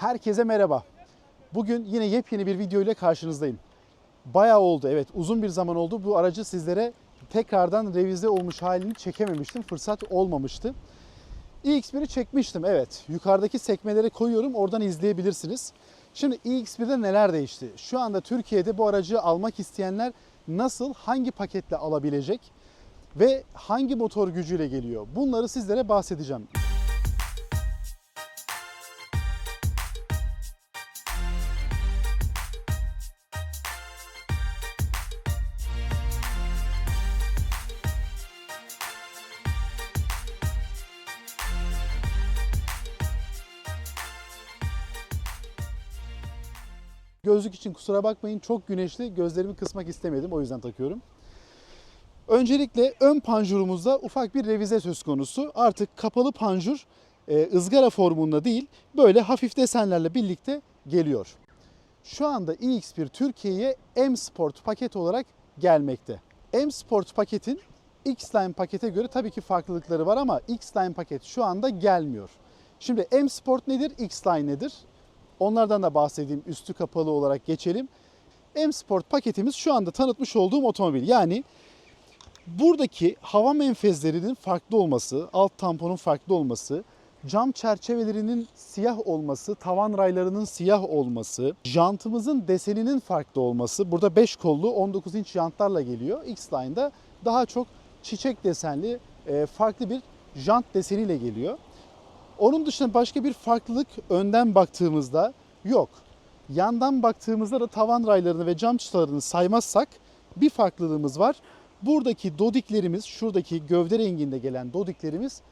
Herkese merhaba. Bugün yine yepyeni bir video ile karşınızdayım. Bayağı oldu evet uzun bir zaman oldu. Bu aracı sizlere tekrardan revize olmuş halini çekememiştim. Fırsat olmamıştı. iX1'i çekmiştim evet. Yukarıdaki sekmelere koyuyorum oradan izleyebilirsiniz. Şimdi iX1'de neler değişti? Şu anda Türkiye'de bu aracı almak isteyenler nasıl, hangi paketle alabilecek ve hangi motor gücüyle geliyor? Bunları sizlere bahsedeceğim. Gözlük için kusura bakmayın çok güneşli gözlerimi kısmak istemedim o yüzden takıyorum. Öncelikle ön panjurumuzda ufak bir revize söz konusu. Artık kapalı panjur e, ızgara formunda değil böyle hafif desenlerle birlikte geliyor. Şu anda iX1 Türkiye'ye M Sport paket olarak gelmekte. M Sport paketin X-Line pakete göre tabii ki farklılıkları var ama X-Line paket şu anda gelmiyor. Şimdi M Sport nedir, X-Line nedir? Onlardan da bahsedeyim üstü kapalı olarak geçelim. M Sport paketimiz şu anda tanıtmış olduğum otomobil. Yani buradaki hava menfezlerinin farklı olması, alt tamponun farklı olması, cam çerçevelerinin siyah olması, tavan raylarının siyah olması, jantımızın deseninin farklı olması. Burada 5 kollu 19 inç jantlarla geliyor. X-Line'da daha çok çiçek desenli e, farklı bir jant deseniyle geliyor. Onun dışında başka bir farklılık önden baktığımızda yok. Yandan baktığımızda da tavan raylarını ve cam çıtalarını saymazsak bir farklılığımız var. Buradaki dodiklerimiz, şuradaki gövde renginde gelen dodiklerimiz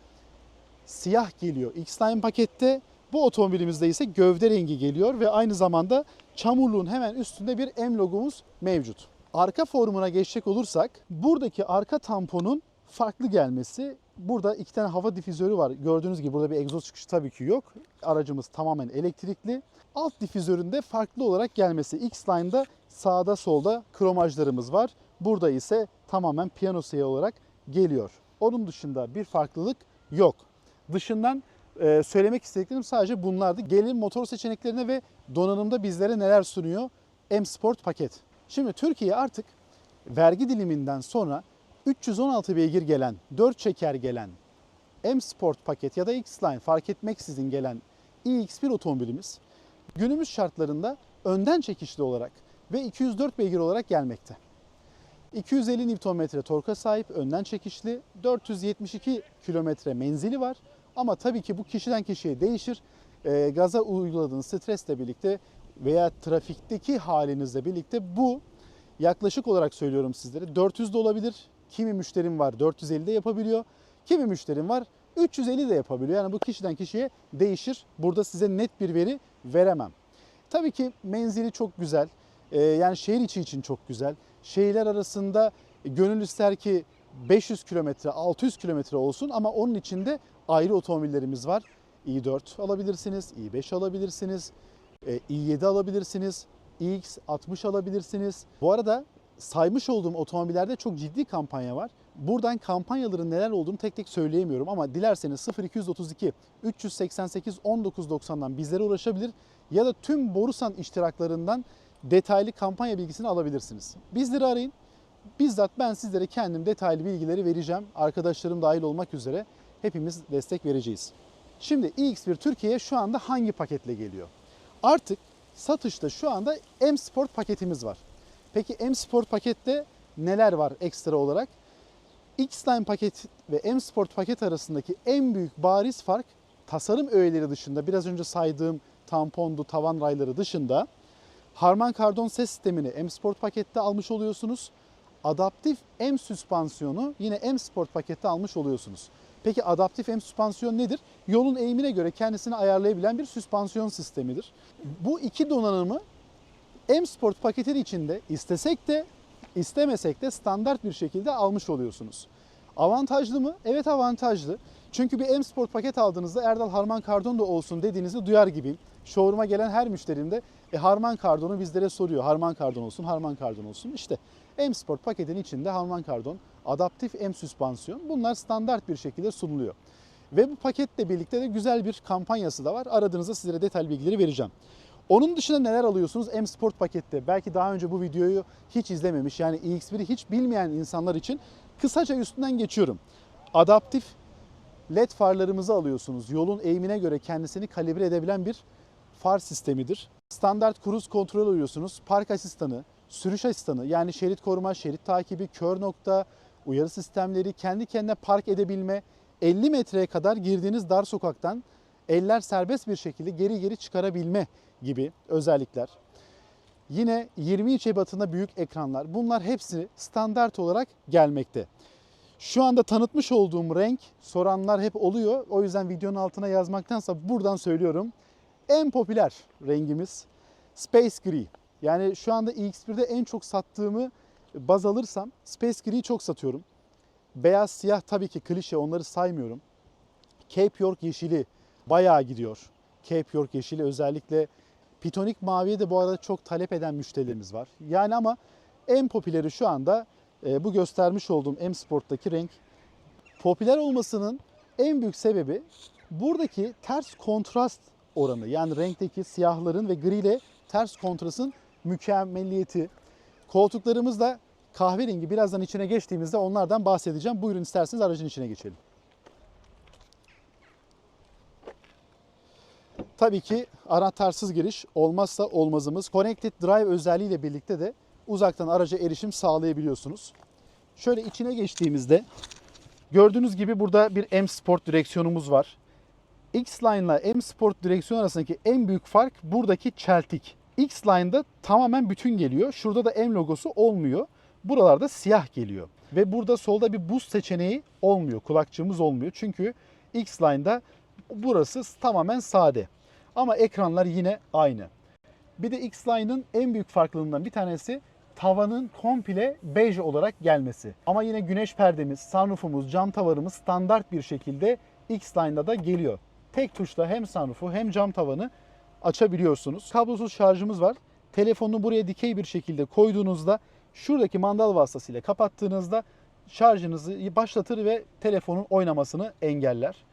siyah geliyor. X-Line pakette bu otomobilimizde ise gövde rengi geliyor ve aynı zamanda çamurluğun hemen üstünde bir M logomuz mevcut. Arka formuna geçecek olursak buradaki arka tamponun farklı gelmesi. Burada iki tane hava difüzörü var. Gördüğünüz gibi burada bir egzoz çıkışı tabii ki yok. Aracımız tamamen elektrikli. Alt difüzöründe farklı olarak gelmesi. X-Line'da sağda solda kromajlarımız var. Burada ise tamamen piyano siyah olarak geliyor. Onun dışında bir farklılık yok. Dışından e, söylemek istediklerim sadece bunlardı. Gelin motor seçeneklerine ve donanımda bizlere neler sunuyor M Sport paket. Şimdi Türkiye artık vergi diliminden sonra 316 beygir gelen, 4 çeker gelen M Sport paket ya da X-Line fark etmeksizin gelen iX1 otomobilimiz günümüz şartlarında önden çekişli olarak ve 204 beygir olarak gelmekte. 250 Nm torka sahip, önden çekişli, 472 kilometre menzili var. Ama tabii ki bu kişiden kişiye değişir. E, gaza uyguladığınız stresle birlikte veya trafikteki halinizle birlikte bu yaklaşık olarak söylüyorum sizlere 400 de olabilir. Kimi müşterim var 450 de yapabiliyor. Kimi müşterim var 350 de yapabiliyor. Yani bu kişiden kişiye değişir. Burada size net bir veri veremem. Tabii ki menzili çok güzel. Ee, yani şehir içi için çok güzel. Şehirler arasında gönül ister ki 500 kilometre, 600 kilometre olsun ama onun içinde ayrı otomobillerimiz var. i4 alabilirsiniz, i5 alabilirsiniz, e, i7 alabilirsiniz, iX60 alabilirsiniz. Bu arada saymış olduğum otomobillerde çok ciddi kampanya var. Buradan kampanyaların neler olduğunu tek tek söyleyemiyorum ama dilerseniz 0232 388 1990'dan bizlere ulaşabilir ya da tüm Borusan iştiraklarından detaylı kampanya bilgisini alabilirsiniz. Bizleri arayın. Bizzat ben sizlere kendim detaylı bilgileri vereceğim. Arkadaşlarım dahil olmak üzere hepimiz destek vereceğiz. Şimdi iX1 Türkiye'ye şu anda hangi paketle geliyor? Artık satışta şu anda M Sport paketimiz var. Peki M Sport pakette neler var ekstra olarak? X-Line paket ve M Sport paket arasındaki en büyük bariz fark tasarım öğeleri dışında biraz önce saydığım tampondu, tavan rayları dışında Harman Kardon ses sistemini M Sport pakette almış oluyorsunuz. Adaptif M süspansiyonu yine M Sport pakette almış oluyorsunuz. Peki adaptif M süspansiyon nedir? Yolun eğimine göre kendisini ayarlayabilen bir süspansiyon sistemidir. Bu iki donanımı M Sport paketin içinde istesek de istemesek de standart bir şekilde almış oluyorsunuz. Avantajlı mı? Evet avantajlı. Çünkü bir M Sport paket aldığınızda Erdal Harman Kardon da olsun dediğinizi duyar gibiyim. Showroom'a gelen her müşterim de e, Harman Kardon'u bizlere soruyor. Harman Kardon olsun, Harman Kardon olsun. İşte M Sport paketin içinde Harman Kardon, adaptif M süspansiyon bunlar standart bir şekilde sunuluyor. Ve bu paketle birlikte de güzel bir kampanyası da var. Aradığınızda sizlere detaylı bilgileri vereceğim. Onun dışında neler alıyorsunuz M Sport pakette? Belki daha önce bu videoyu hiç izlememiş yani iX1'i hiç bilmeyen insanlar için kısaca üstünden geçiyorum. Adaptif LED farlarımızı alıyorsunuz. Yolun eğimine göre kendisini kalibre edebilen bir far sistemidir. Standart kruz kontrol alıyorsunuz. Park asistanı, sürüş asistanı yani şerit koruma, şerit takibi, kör nokta, uyarı sistemleri, kendi kendine park edebilme, 50 metreye kadar girdiğiniz dar sokaktan eller serbest bir şekilde geri geri çıkarabilme gibi özellikler. Yine 20 inç ebatında büyük ekranlar. Bunlar hepsi standart olarak gelmekte. Şu anda tanıtmış olduğum renk soranlar hep oluyor. O yüzden videonun altına yazmaktansa buradan söylüyorum. En popüler rengimiz Space Gray. Yani şu anda iX1'de en çok sattığımı baz alırsam Space Gray'i çok satıyorum. Beyaz siyah tabii ki klişe onları saymıyorum. Cape York yeşili bayağı gidiyor. Cape York yeşili özellikle Pitonik maviye de bu arada çok talep eden müşterilerimiz var. Yani ama en popüleri şu anda e, bu göstermiş olduğum M Sport'taki renk. Popüler olmasının en büyük sebebi buradaki ters kontrast oranı. Yani renkteki siyahların ve gri ile ters kontrastın mükemmeliyeti. Koltuklarımız da kahverengi. Birazdan içine geçtiğimizde onlardan bahsedeceğim. Buyurun isterseniz aracın içine geçelim. Tabii ki anahtarsız giriş olmazsa olmazımız. Connected Drive özelliğiyle birlikte de uzaktan araca erişim sağlayabiliyorsunuz. Şöyle içine geçtiğimizde gördüğünüz gibi burada bir M Sport direksiyonumuz var. X-Line ile M Sport direksiyon arasındaki en büyük fark buradaki çeltik. X-Line'da tamamen bütün geliyor. Şurada da M logosu olmuyor. Buralarda siyah geliyor. Ve burada solda bir buz seçeneği olmuyor. Kulakçığımız olmuyor. Çünkü X-Line'da burası tamamen sade. Ama ekranlar yine aynı. Bir de X-Line'ın en büyük farklılığından bir tanesi tavanın komple bej olarak gelmesi. Ama yine güneş perdemiz, sunroofumuz, cam tavanımız standart bir şekilde X-Line'da da geliyor. Tek tuşla hem sunroofu hem cam tavanı açabiliyorsunuz. Kablosuz şarjımız var. Telefonu buraya dikey bir şekilde koyduğunuzda şuradaki mandal vasıtasıyla kapattığınızda şarjınızı başlatır ve telefonun oynamasını engeller.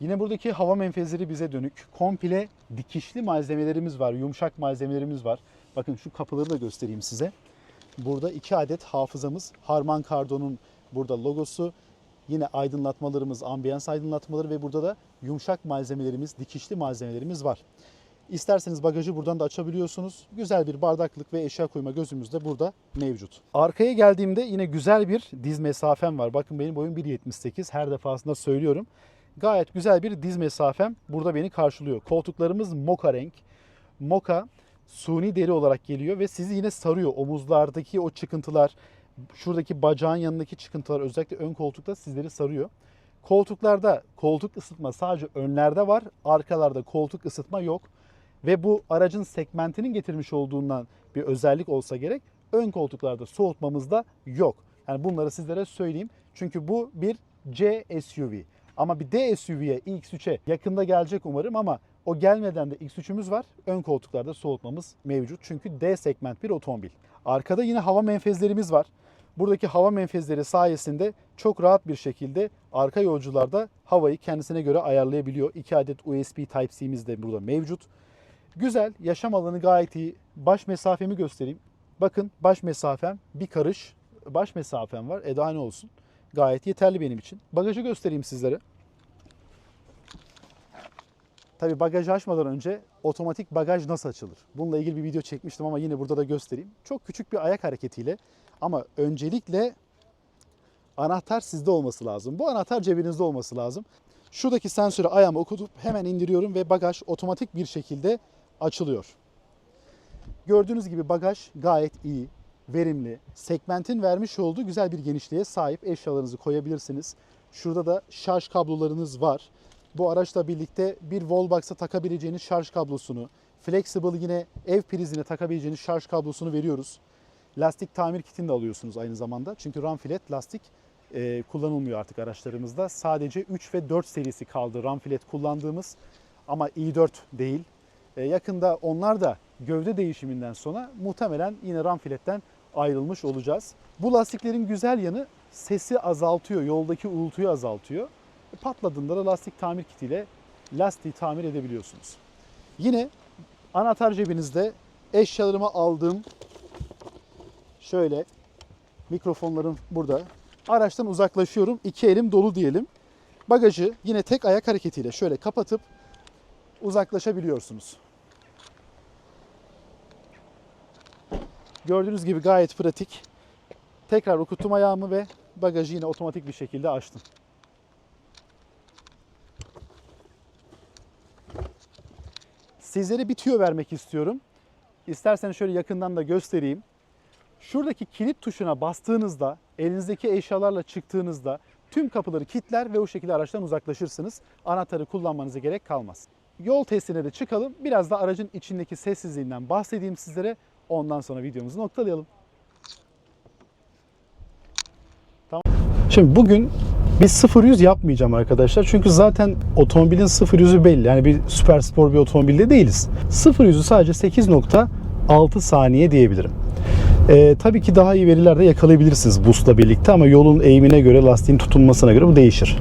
Yine buradaki hava menfezleri bize dönük. Komple dikişli malzemelerimiz var, yumuşak malzemelerimiz var. Bakın şu kapıları da göstereyim size. Burada iki adet hafızamız. Harman Kardon'un burada logosu. Yine aydınlatmalarımız, ambiyans aydınlatmaları ve burada da yumuşak malzemelerimiz, dikişli malzemelerimiz var. İsterseniz bagajı buradan da açabiliyorsunuz. Güzel bir bardaklık ve eşya koyma gözümüz de burada mevcut. Arkaya geldiğimde yine güzel bir diz mesafem var. Bakın benim boyum 1.78. Her defasında söylüyorum. Gayet güzel bir diz mesafem burada beni karşılıyor. Koltuklarımız moka renk. Moka suni deri olarak geliyor ve sizi yine sarıyor. Omuzlardaki o çıkıntılar, şuradaki bacağın yanındaki çıkıntılar özellikle ön koltukta sizleri sarıyor. Koltuklarda koltuk ısıtma sadece önlerde var. Arkalarda koltuk ısıtma yok. Ve bu aracın segmentinin getirmiş olduğundan bir özellik olsa gerek ön koltuklarda soğutmamız da yok. Yani bunları sizlere söyleyeyim. Çünkü bu bir C SUV. Ama bir D SUV'ye X3'e yakında gelecek umarım ama o gelmeden de X3'ümüz var. Ön koltuklarda soğutmamız mevcut. Çünkü D segment bir otomobil. Arkada yine hava menfezlerimiz var. Buradaki hava menfezleri sayesinde çok rahat bir şekilde arka yolcularda havayı kendisine göre ayarlayabiliyor. 2 adet USB Type-C'miz de burada mevcut. Güzel, yaşam alanı gayet iyi. Baş mesafemi göstereyim. Bakın baş mesafem bir karış baş mesafem var. E daha ne olsun. Gayet yeterli benim için. Bagajı göstereyim sizlere. Tabi bagajı açmadan önce otomatik bagaj nasıl açılır? Bununla ilgili bir video çekmiştim ama yine burada da göstereyim. Çok küçük bir ayak hareketiyle ama öncelikle anahtar sizde olması lazım. Bu anahtar cebinizde olması lazım. Şuradaki sensörü ayağıma okutup hemen indiriyorum ve bagaj otomatik bir şekilde açılıyor. Gördüğünüz gibi bagaj gayet iyi, verimli. Segmentin vermiş olduğu güzel bir genişliğe sahip eşyalarınızı koyabilirsiniz. Şurada da şarj kablolarınız var. Bu araçla birlikte bir wallbox'a takabileceğiniz şarj kablosunu, flexible yine ev prizine takabileceğiniz şarj kablosunu veriyoruz. Lastik tamir kitini de alıyorsunuz aynı zamanda. Çünkü Ramfilet lastik e, kullanılmıyor artık araçlarımızda. Sadece 3 ve 4 serisi kaldı Ramfilet kullandığımız ama i4 değil. E, yakında onlar da gövde değişiminden sonra muhtemelen yine Ramfilet'ten ayrılmış olacağız. Bu lastiklerin güzel yanı sesi azaltıyor, yoldaki uğultuyu azaltıyor. Patladığında da lastik tamir kitiyle lastiği tamir edebiliyorsunuz. Yine anahtar cebinizde eşyalarımı aldığım şöyle mikrofonlarım burada. Araçtan uzaklaşıyorum. İki elim dolu diyelim. Bagajı yine tek ayak hareketiyle şöyle kapatıp uzaklaşabiliyorsunuz. Gördüğünüz gibi gayet pratik. Tekrar okuttum ayağımı ve bagajı yine otomatik bir şekilde açtım. Sizlere bir tüyo vermek istiyorum. İsterseniz şöyle yakından da göstereyim. Şuradaki kilit tuşuna bastığınızda, elinizdeki eşyalarla çıktığınızda tüm kapıları kilitler ve o şekilde araçtan uzaklaşırsınız. Anahtarı kullanmanıza gerek kalmaz. Yol testine de çıkalım. Biraz da aracın içindeki sessizliğinden bahsedeyim sizlere. Ondan sonra videomuzu noktalayalım. Tamam. Şimdi bugün bir 0-100 yapmayacağım arkadaşlar. Çünkü zaten otomobilin 0-100'ü belli. Yani bir süper spor bir otomobilde değiliz. 0-100'ü sadece 8.6 saniye diyebilirim. Ee, tabii ki daha iyi veriler de yakalayabilirsiniz boost'la birlikte ama yolun eğimine göre, lastiğin tutunmasına göre bu değişir.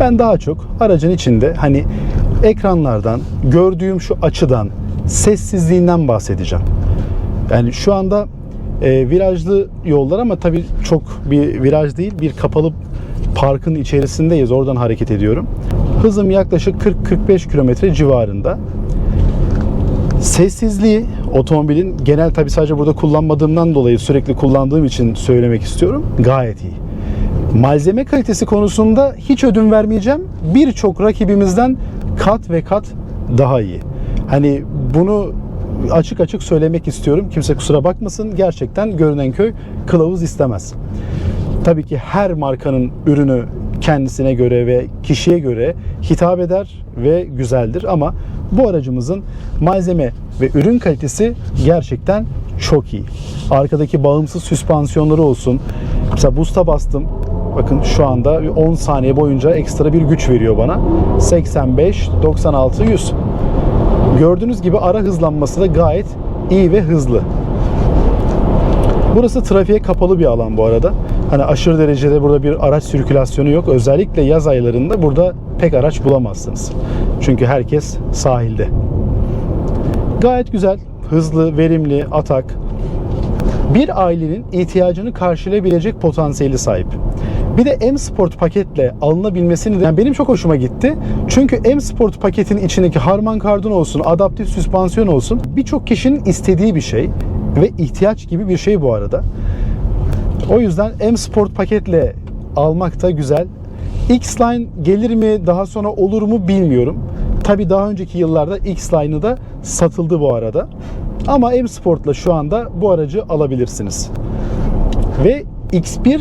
Ben daha çok aracın içinde hani ekranlardan, gördüğüm şu açıdan, sessizliğinden bahsedeceğim. Yani şu anda e, virajlı yollar ama tabii çok bir viraj değil, bir kapalı parkın içerisindeyiz. Oradan hareket ediyorum. Hızım yaklaşık 40-45 kilometre civarında. Sessizliği otomobilin genel tabi sadece burada kullanmadığımdan dolayı sürekli kullandığım için söylemek istiyorum. Gayet iyi. Malzeme kalitesi konusunda hiç ödün vermeyeceğim. Birçok rakibimizden kat ve kat daha iyi. Hani bunu açık açık söylemek istiyorum. Kimse kusura bakmasın. Gerçekten görünen köy kılavuz istemez. Tabii ki her markanın ürünü kendisine göre ve kişiye göre hitap eder ve güzeldir ama bu aracımızın malzeme ve ürün kalitesi gerçekten çok iyi. Arkadaki bağımsız süspansiyonları olsun. Mesela boost'a bastım. Bakın şu anda 10 saniye boyunca ekstra bir güç veriyor bana. 85, 96, 100. Gördüğünüz gibi ara hızlanması da gayet iyi ve hızlı. Burası trafiğe kapalı bir alan bu arada. Hani aşırı derecede burada bir araç sirkülasyonu yok. Özellikle yaz aylarında burada pek araç bulamazsınız. Çünkü herkes sahilde. Gayet güzel, hızlı, verimli, atak. Bir ailenin ihtiyacını karşılayabilecek potansiyeli sahip. Bir de M Sport paketle alınabilmesini de yani benim çok hoşuma gitti. Çünkü M Sport paketin içindeki Harman Kardon olsun, adaptif süspansiyon olsun birçok kişinin istediği bir şey ve ihtiyaç gibi bir şey bu arada. O yüzden M Sport paketle almak da güzel. X-Line gelir mi daha sonra olur mu bilmiyorum. Tabi daha önceki yıllarda X-Line'ı da satıldı bu arada. Ama M Sport'la şu anda bu aracı alabilirsiniz. Ve X1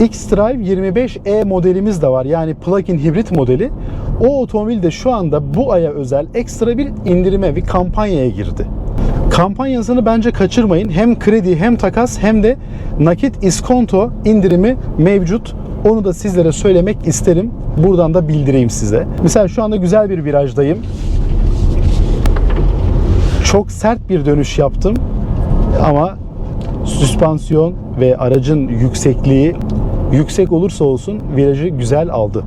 X-Drive 25E modelimiz de var. Yani plug-in hibrit modeli. O otomobil de şu anda bu aya özel ekstra bir indirime, bir kampanyaya girdi. Kampanyasını bence kaçırmayın. Hem kredi hem takas hem de nakit iskonto indirimi mevcut. Onu da sizlere söylemek isterim. Buradan da bildireyim size. Mesela şu anda güzel bir virajdayım. Çok sert bir dönüş yaptım. Ama süspansiyon ve aracın yüksekliği yüksek olursa olsun virajı güzel aldı.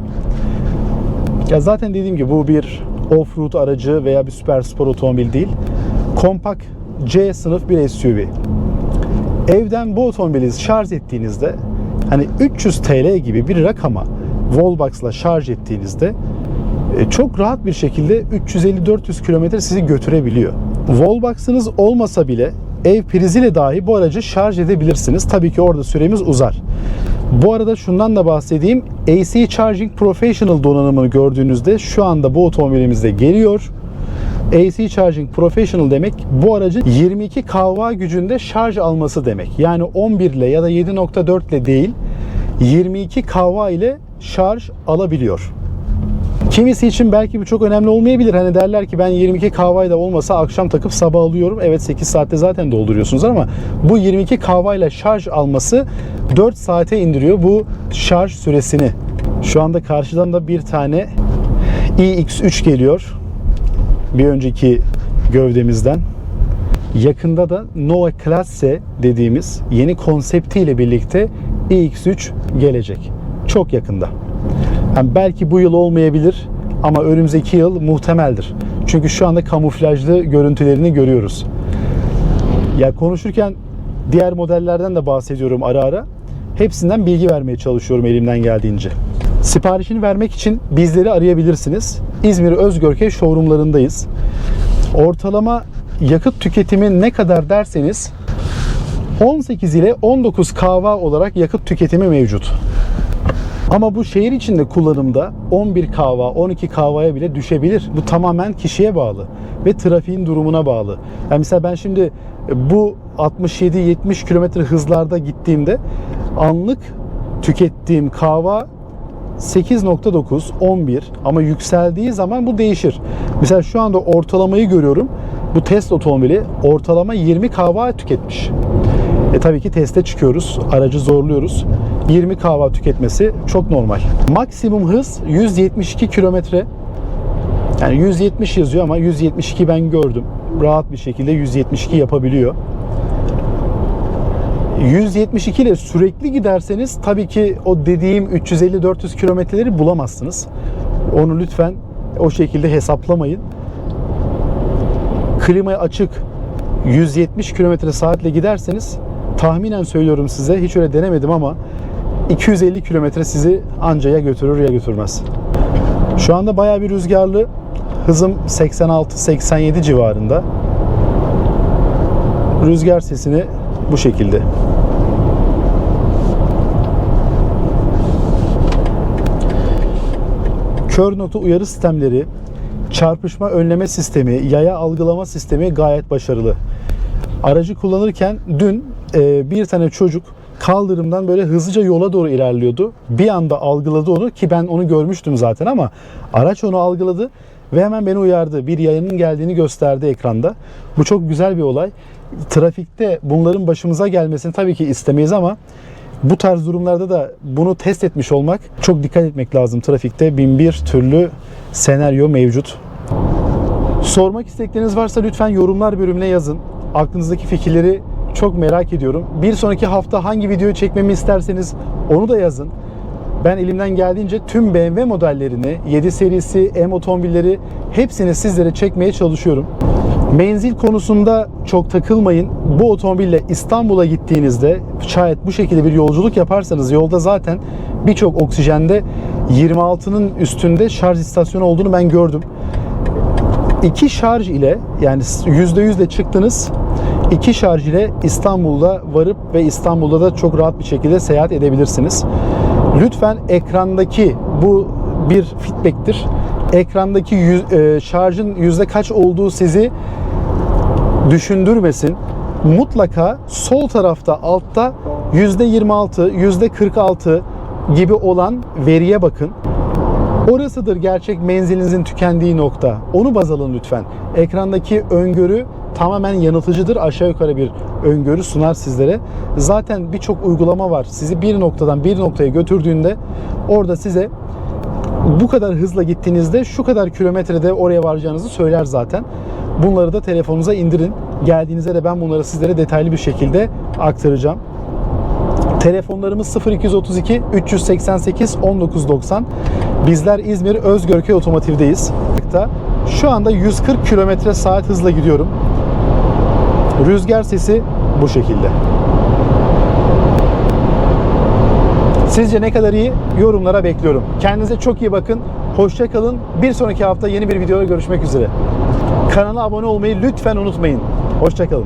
Ya zaten dediğim gibi bu bir off-road aracı veya bir süper spor otomobil değil. Kompakt C sınıf bir SUV. Evden bu otomobili şarj ettiğinizde hani 300 TL gibi bir rakama Wallbox'la şarj ettiğinizde e, çok rahat bir şekilde 350-400 kilometre sizi götürebiliyor. Wallbox'ınız olmasa bile ev priziyle dahi bu aracı şarj edebilirsiniz. Tabii ki orada süremiz uzar. Bu arada şundan da bahsedeyim. AC Charging Professional donanımını gördüğünüzde şu anda bu otomobilimizde geliyor. AC Charging Professional demek bu aracın 22 kW gücünde şarj alması demek. Yani 11 ile ya da 7.4 ile değil 22 kW ile şarj alabiliyor. Kimisi için belki bu çok önemli olmayabilir. Hani derler ki ben 22 kahvayla olmasa akşam takıp sabah alıyorum. Evet 8 saatte zaten dolduruyorsunuz ama bu 22 kahvayla şarj alması 4 saate indiriyor bu şarj süresini. Şu anda karşıdan da bir tane iX3 geliyor. Bir önceki gövdemizden. Yakında da Nova Classe dediğimiz yeni konseptiyle birlikte iX3 gelecek. Çok yakında. Yani belki bu yıl olmayabilir ama önümüzdeki yıl muhtemeldir. Çünkü şu anda kamuflajlı görüntülerini görüyoruz. Ya konuşurken diğer modellerden de bahsediyorum ara ara. Hepsinden bilgi vermeye çalışıyorum elimden geldiğince. Siparişini vermek için bizleri arayabilirsiniz. İzmir Özgörke showroomlarındayız. Ortalama yakıt tüketimi ne kadar derseniz 18 ile 19 kahva olarak yakıt tüketimi mevcut. Ama bu şehir içinde kullanımda 11 kahva, 12 kahvaya bile düşebilir. Bu tamamen kişiye bağlı ve trafiğin durumuna bağlı. Yani mesela ben şimdi bu 67-70 kilometre hızlarda gittiğimde anlık tükettiğim kahva 8.9, 11 ama yükseldiği zaman bu değişir. Mesela şu anda ortalamayı görüyorum. Bu test otomobili ortalama 20 kahva tüketmiş. E tabii ki teste çıkıyoruz. Aracı zorluyoruz. 20 kahva tüketmesi çok normal. Maksimum hız 172 kilometre. Yani 170 yazıyor ama 172 ben gördüm. Rahat bir şekilde 172 yapabiliyor. 172 ile sürekli giderseniz tabii ki o dediğim 350-400 kilometreleri bulamazsınız. Onu lütfen o şekilde hesaplamayın. Klimayı açık 170 kilometre saatle giderseniz tahminen söylüyorum size hiç öyle denemedim ama 250 kilometre sizi anca ya götürür ya götürmez. Şu anda bayağı bir rüzgarlı. Hızım 86-87 civarında. Rüzgar sesini bu şekilde. Kör nokta uyarı sistemleri, çarpışma önleme sistemi, yaya algılama sistemi gayet başarılı. Aracı kullanırken dün e, bir tane çocuk kaldırımdan böyle hızlıca yola doğru ilerliyordu. Bir anda algıladı onu ki ben onu görmüştüm zaten ama araç onu algıladı ve hemen beni uyardı. Bir yayının geldiğini gösterdi ekranda. Bu çok güzel bir olay. Trafikte bunların başımıza gelmesini tabii ki istemeyiz ama bu tarz durumlarda da bunu test etmiş olmak çok dikkat etmek lazım. Trafikte bin bir türlü senaryo mevcut. Sormak istekleriniz varsa lütfen yorumlar bölümüne yazın. Aklınızdaki fikirleri çok merak ediyorum. Bir sonraki hafta hangi videoyu çekmemi isterseniz onu da yazın. Ben elimden geldiğince tüm BMW modellerini, 7 serisi, M otomobilleri hepsini sizlere çekmeye çalışıyorum. Menzil konusunda çok takılmayın. Bu otomobille İstanbul'a gittiğinizde şayet bu şekilde bir yolculuk yaparsanız yolda zaten birçok oksijende 26'nın üstünde şarj istasyonu olduğunu ben gördüm. İki şarj ile yani %100 de çıktınız. İki şarj ile İstanbul'da varıp ve İstanbul'da da çok rahat bir şekilde seyahat edebilirsiniz. Lütfen ekrandaki bu bir feedback'tir. Ekrandaki yüz, e, şarjın yüzde kaç olduğu sizi düşündürmesin. Mutlaka sol tarafta altta yüzde 26, yüzde 46 gibi olan veriye bakın. Orasıdır gerçek menzilinizin tükendiği nokta. Onu baz alın lütfen. Ekrandaki öngörü tamamen yanıltıcıdır. Aşağı yukarı bir öngörü sunar sizlere. Zaten birçok uygulama var. Sizi bir noktadan bir noktaya götürdüğünde orada size bu kadar hızla gittiğinizde şu kadar kilometrede oraya varacağınızı söyler zaten. Bunları da telefonunuza indirin. Geldiğinizde de ben bunları sizlere detaylı bir şekilde aktaracağım. Telefonlarımız 0232 388 1990. Bizler İzmir Özgörköy Otomotiv'deyiz. Şu anda 140 km saat hızla gidiyorum. Rüzgar sesi bu şekilde. Sizce ne kadar iyi? Yorumlara bekliyorum. Kendinize çok iyi bakın. Hoşça kalın. Bir sonraki hafta yeni bir videoda görüşmek üzere. Kanala abone olmayı lütfen unutmayın. Hoşça kalın.